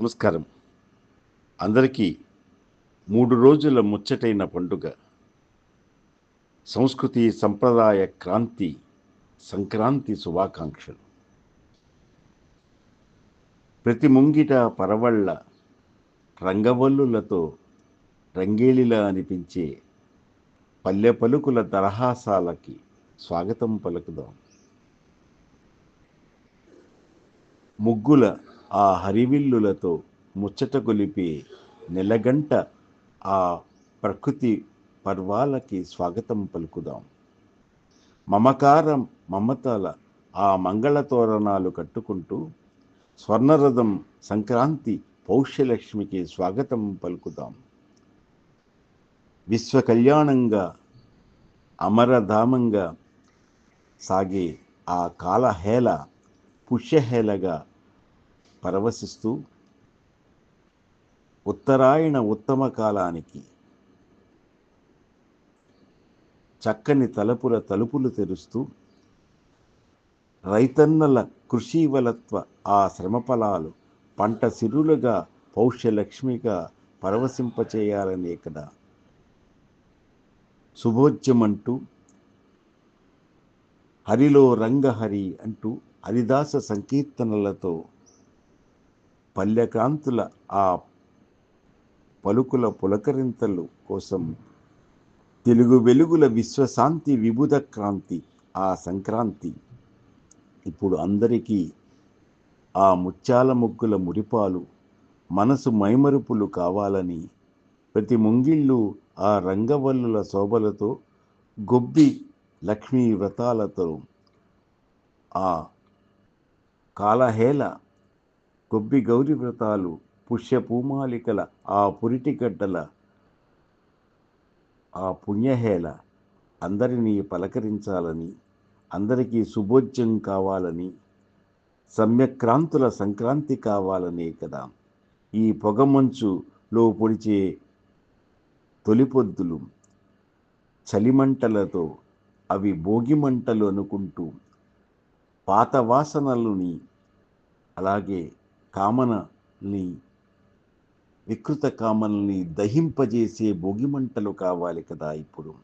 నమస్కారం. అందరికీ మూడు రోజుల ముచ్చటైన పండుగ. సంస్కృతి సంప్రదాయ క్రాంతి సంక్రాంతి శుభాకాంక్షలు. ప్రతి ముంగిట పరవళ్ళ రంగవల్లులతో రంగేలిలా అనిపించే పల్లె పలుకుల తరహాసాలకి స్వాగతం పలుకుదాం. ముగ్గుల ఆ హరివిల్లులతో ముచ్చట కొలిపి నెలగంట ఆ ప్రకృతి పర్వాలకి స్వాగతం పలుకుదాం. మమకారం మమతల ఆ మంగళ తోరణాలు కట్టుకుంటూ స్వర్ణరథం సంక్రాంతి పౌష్యలక్ష్మికి స్వాగతం పలుకుదాం. విశ్వ కళ్యాణంగా అమరధామంగా సాగే ఆ కాలహేళ పుష్యహేళగా పరవశిస్తూ ఉత్తరాయణ ఉత్తమ కాలానికి చక్కని తలుపుల తలుపులు తెరుస్తూ రైతన్నల కృషివలత్వ ఆ శ్రమఫలాలు పంట సిరులుగా పౌష్యలక్ష్మిగా పరవశింపచేయాలని ఇక్కడ శుభోద్యమంటూ హరిలో రంగహరి అంటూ హరిదాస సంకీర్తనలతో పల్లెకాంతుల ఆ పలుకుల పులకరింతలు కోసం తెలుగు వెలుగుల విశ్వశాంతి విభుధ క్రాంతి ఆ సంక్రాంతి. ఇప్పుడు అందరికీ ఆ ముత్యాల ముగ్గుల మురిపాలు మనసు మైమరుపులు కావాలని ప్రతి ముంగిళ్ళు ఆ రంగవల్లుల శోభలతో గొబ్బి లక్ష్మీ వ్రతాలతో ఆ కాలహేళ గొబ్బి గౌరి వ్రతాలు పుష్యపూమాలికల ఆ పురిటిగడ్డల ఆ పుణ్యహేళ అందరినీ పలకరించాలని అందరికీ శుభోజ్యం కావాలని సమ్యక్రాంతుల సంక్రాంతి కావాలనే కదా. ఈ పొగమంచులో పొడిచే తొలిపొద్దులు చలిమంటలతో అవి భోగిమంటలు అనుకుంటూ పాత వాసనలని అలాగే కామనని వికృత కామనల్ని దహింపజేసే భోగిమంటలు కావాలి కదా ఇప్పుడు.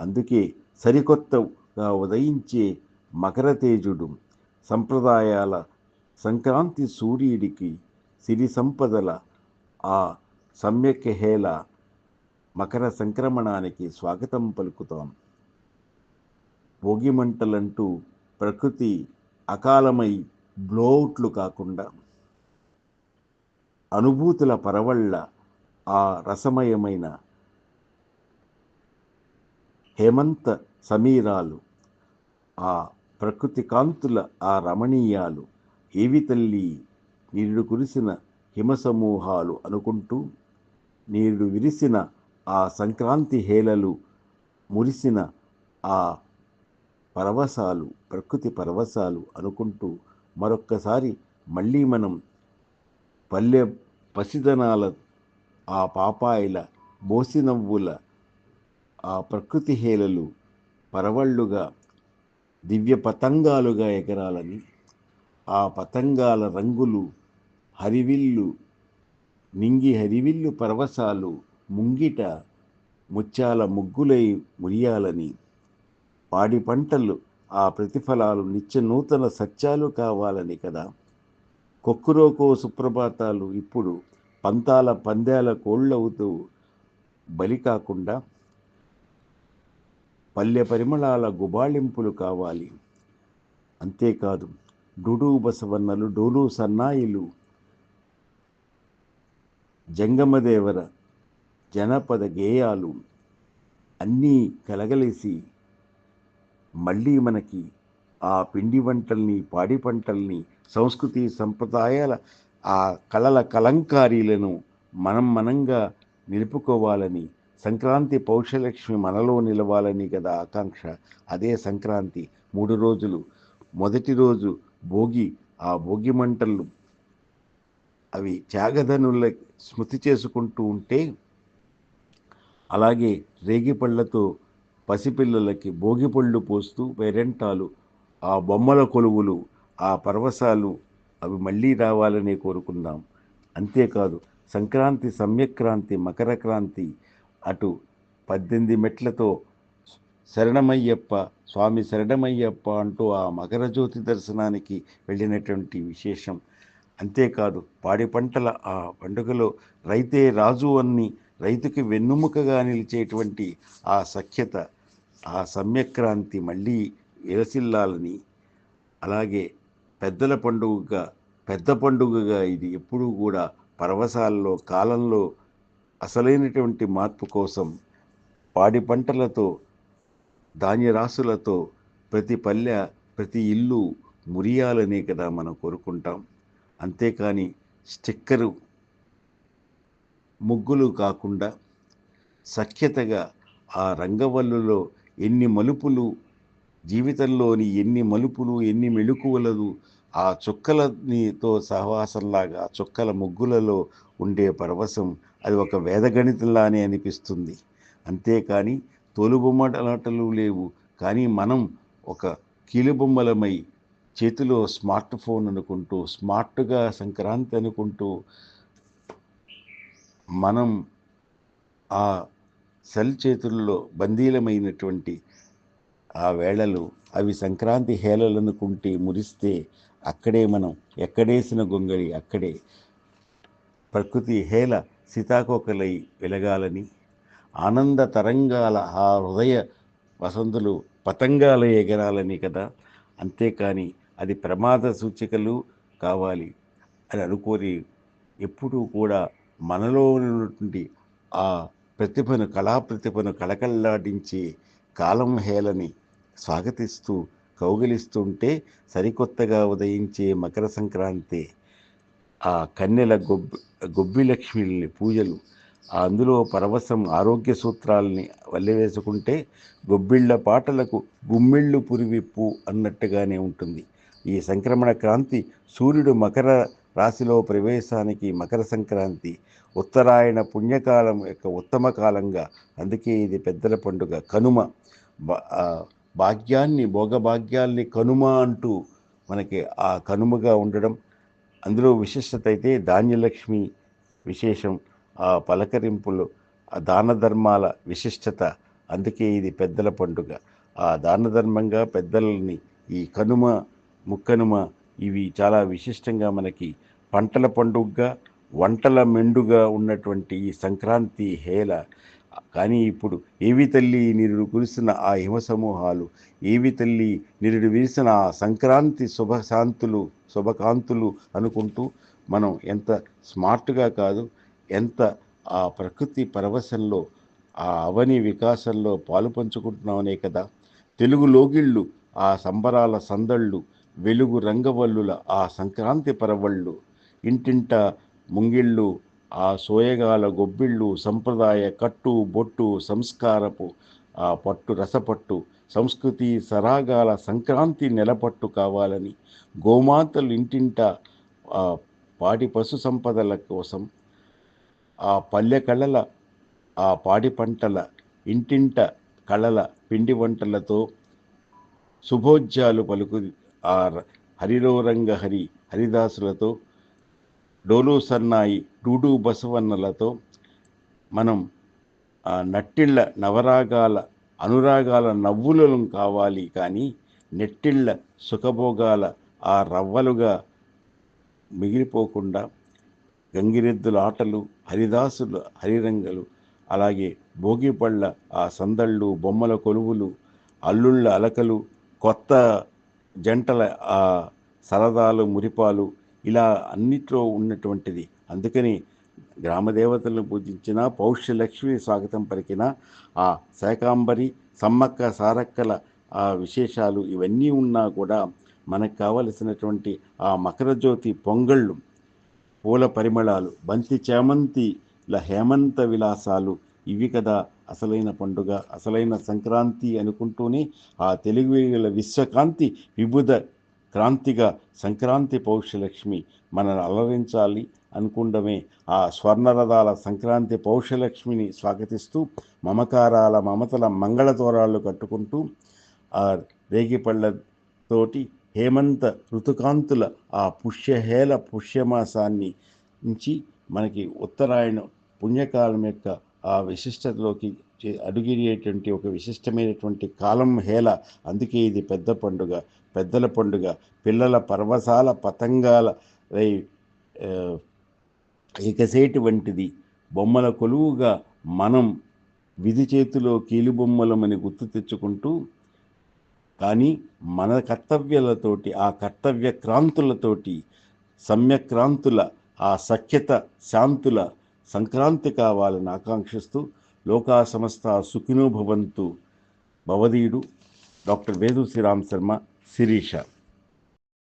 అందుకే సరికొత్తగా ఉదయించే మకరతేజుడు సంప్రదాయాల సంక్రాంతి సూర్యుడికి సిరి సంపదల ఆ సమ్యక్హేళ మకర సంక్రమణానికి స్వాగతం పలుకుతాం. భోగిమంటలంటూ ప్రకృతి అకాలమై బ్లోవుట్లు కాకుండా అనుభూతుల పరవళ్ళ ఆ రసమయమైన హేమంత సమీరాలు ఆ ప్రకృతి కాంతుల ఆ రమణీయాలు ఏవి తల్లి నీరు కురిసిన హిమసమూహాలు అనుకుంటూ నీరు విరిసిన ఆ సంక్రాంతి హేళలు మురిసిన ఆ పరవశాలు ప్రకృతి పరవశాలు అనుకుంటూ మరొక్కసారి మళ్ళీ మనం పల్లె పసిదనాల ఆ పాపాయిల బోసినవ్వుల ఆ ప్రకృతి హేళలు పరవళ్ళుగా దివ్య పతంగాలుగా ఎగరాలని ఆ పతంగాల రంగులు హరివిల్లు నింగి హరివిల్లు పరవశాలు ముంగిట ముత్యాల ముగ్గులై మురియాలని పాడి పంటలు ఆ ప్రతిఫలాలు నిత్య నూతన సత్యాలు కావాలని కదా. కొక్కురోకో సుప్రభాతాలు ఇప్పుడు పంతాల పందేల కోళ్ళవుతూ బలి కాకుండా పల్లె పరిమళాల గుబాళింపులు కావాలి. అంతేకాదు డుడు బసవన్నలు డోలు సన్నాయిలు జంగమదేవర జనపద గేయాలు అన్నీ కలగలేసి మళ్ళీ మనకి ఆ పిండి వంటల్ని పాడి పంటల్ని సంస్కృతి సంప్రదాయాల ఆ కళల కలంకారీలను మనం మనంగా నిలుపుకోవాలని సంక్రాంతి పౌషలక్ష్మి మనలో నిలవాలని కదా ఆకాంక్ష. అదే సంక్రాంతి. మూడు రోజులు. మొదటి రోజు భోగి. ఆ భోగి మంటలు అవి త్యాగధనుల స్మృతి చేసుకుంటూ ఉంటే అలాగే రేగిపళ్ళతో పసిపిల్లలకి భోగిపళ్ళు పోస్తూ పేరెంటాలు ఆ బొమ్మల కొలువులు ఆ పరవశాలు అవి మళ్ళీ రావాలని కోరుకుందాం. అంతేకాదు సంక్రాంతి సమ్యక్రాంతి మకర క్రాంతి అటు పద్దెనిమిది మెట్లతో శరణమయ్యప్ప స్వామి శరణమయ్యప్ప అంటూ ఆ మకర జ్యోతి దర్శనానికి వెళ్ళినటువంటి విశేషం. అంతేకాదు పాడి పంటల ఆ పండుగలో రైతే రాజు అన్ని రైతుకి వెన్నుముకగా నిలిచేటువంటి ఆ సఖ్యత ఆ సమ్యక్రాంతి మళ్ళీ విలసిల్లాలని అలాగే పెద్దల పండుగగా పెద్ద పండుగగా ఇది ఎప్పుడూ కూడా పర్వసాల్లో కాలంలో అసలైనటువంటి మార్పు కోసం పాడి పంటలతో ధాన్యరాశులతో ప్రతి పల్లె ప్రతి ఇల్లు మురియాలనే కదా మనం కోరుకుంటాం. అంతేకాని స్టిక్కరు ముగ్గులు కాకుండా సఖ్యతగా ఆ రంగవల్లులో ఎన్ని మలుపులు జీవితంలోని ఎన్ని మలుపులు ఎన్ని మెళుకువలదు ఆ చుక్కలనితో సహవాసంలాగా చుక్కల ముగ్గులలో ఉండే పరవశం అది ఒక వేదగణితంలానే అనిపిస్తుంది. అంతేకాని తోలుబొమ్మలాటలు లేవు. కానీ మనం ఒక కీలుబొమ్మలమై చేతిలో స్మార్ట్ ఫోన్ అనుకుంటూ స్మార్ట్గా సంక్రాంతి అనుకుంటూ మనం ఆ సెల్ చేతుల్లో బందీలమైనటువంటి ఆ వేళలు అవి సంక్రాంతి హేళలనుకుంటే మురిస్తే అక్కడే మనం ఎక్కడేసిన గొంగళి అక్కడే. ప్రకృతి హేళ సీతాకోకలై వెలగాలని ఆనంద తరంగాల ఆ హృదయ వసంతులు పతంగాల ఎగరాలని కదా. అంతేకాని అది ప్రమాద సూచికలు కావాలి అని అనుకోని ఎప్పుడూ కూడా మనలో ఉన్నటువంటి ఆ ప్రతిభను కళా ప్రతిభను కళకళలాడించి కాలం హేళని స్వాగతిస్తూ కౌగిలిస్తుంటే సరికొత్తగా ఉదయించే మకర సంక్రాంతి ఆ కన్నెల గొబ్బి గొబ్బిలక్ష్మిని పూజలు అందులో పరవశం ఆరోగ్య సూత్రాలని వల్లెవేసుకుంటే గొబ్బిళ్ళ పాటలకు గుమ్మిళ్ళు పురివిప్పు అన్నట్టుగానే ఉంటుంది. ఈ సంక్రమణ క్రాంతి సూర్యుడు మకర రాశిలో ప్రవేశానికి మకర సంక్రాంతి ఉత్తరాయణ పుణ్యకాలం యొక్క ఉత్తమ కాలంగా. అందుకే ఇది పెద్దల పండుగ. కనుమ. భాగ్యాన్ని భోగభాగ్యాల్ని కనుమ అంటూ మనకి ఆ కనుమగా ఉండడం. అందులో విశిష్టత అయితే ధాన్యలక్ష్మి విశేషం ఆ పలకరింపులు ఆ దాన ధర్మాల విశిష్టత. అందుకే ఇది పెద్దల పండుగ. ఆ దాన ధర్మంగా పెద్దలని ఈ కనుమ ముక్కనుమ ఇవి చాలా విశిష్టంగా మనకి పంటల పండుగగా వంటల మెండుగా ఉన్నటువంటి ఈ సంక్రాంతి హేళ కానీ ఇప్పుడు ఏవి తల్లి నిరుడు కురిసిన ఆ హిమ సమూహాలు ఏవి తల్లి నిరుడు విరిసిన ఆ సంక్రాంతి శుభశాంతులు శుభకాంతులు అనుకుంటూ మనం ఎంత స్మార్ట్గా కాదు ఎంత ఆ ప్రకృతి పరవశంలో ఆ అవని వికాసంలో పాలు పంచుకుంటున్నామనే కదా. తెలుగు లోగిళ్ళు ఆ సంబరాల సందళ్ళు వెలుగు రంగవల్లుల ఆ సంక్రాంతి పరవళ్ళు ఇంటింట ముంగిళ్ళు ఆ సోయగాల గొబ్బిళ్ళు సంప్రదాయ కట్టు బొట్టు సంస్కారపు ఆ పట్టు రసపట్టు సంస్కృతి సరాగాల సంక్రాంతి నెలపట్టు కావాలని గోమాతలు ఇంటింట ఆ పాడి పశు సంపదల కోసం ఆ పల్లె కళల ఆ పాడి పంటల ఇంటింట కళల పిండి వంటలతో శుభోజ్యాలు పలుకు ఆ ర- హరిలోరంగ హరి హరిదాసులతో డోలు సన్నాయి డూడు బసవన్నలతో మనం నట్టిళ్ళ నవరాగాల అనురాగాల నవ్వులను కావాలి కానీ నెట్టిళ్ళ సుఖభోగాల ఆ రవ్వలుగా మిగిలిపోకుండా గంగిరెద్దుల ఆటలు హరిదాసుల హరిరంగలు అలాగే భోగిపళ్ళ ఆ సందళ్ళు బొమ్మల కొలువులు అల్లుళ్ళ అలకలు కొత్త జంటల ఆ సరదాలు మురిపాలు ఇలా అన్నిట్లో ఉన్నటువంటిది. అందుకని గ్రామదేవతలను పూజించిన పౌష్యలక్ష్మి స్వాగతం పలికిన ఆ శాకాంబరి సమ్మక్క సారక్కల ఆ విశేషాలు ఇవన్నీ ఉన్నా కూడా మనకు కావలసినటువంటి ఆ మకరజ్యోతి పొంగళ్ళు పూల పరిమళాలు బంతి చేమంతిల హేమంత విలాసాలు ఇవి కదా అసలైన పండుగ అసలైన సంక్రాంతి అనుకుంటూనే ఆ తెలుగు విశ్వకాంతి విభుద క్రాంతిగా సంక్రాంతి పౌష్యలక్ష్మి మనల్ని అలరించాలి అనుకుండమే ఆ స్వర్ణరథాల సంక్రాంతి పౌష్యలక్ష్మిని స్వాగతిస్తూ మమకారాల మమతల మంగళతోరాళ్ళు కట్టుకుంటూ ఆ రేగిపళ్ళతోటి హేమంత ఋతుకాంతుల ఆ పుష్యహేళ పుష్యమాసాన్ని నుంచి మనకి ఉత్తరాయణ పుణ్యకాలం యొక్క ఆ విశిష్టతలోకి చే- అడుగునేటువంటి ఒక విశిష్టమైనటువంటి కాలం హేళ. అందుకే ఇది పెద్ద పండుగ. పెద్దల పండుగ. పిల్లల పర్వసాల పతంగాల రై వంటిది. బొమ్మల కొలువుగా మనం విధి చేతిలో కీలుబొమ్మలమని గుర్తు తెచ్చుకుంటూ కానీ మన కర్తవ్యాలతోటి ఆ కర్తవ్య క్రాంతులతోటి సమ్యక్రాంతుల ఆ సఖ్యత శాంతుల సంక్రాంతి కావాలని ఆకాంక్షిస్తూ లోకా సమస్త సుఖినో భవంతు భవదీయుడు డాక్టర్ వేదు శ్రీరామ్ శర్మ శిరీష.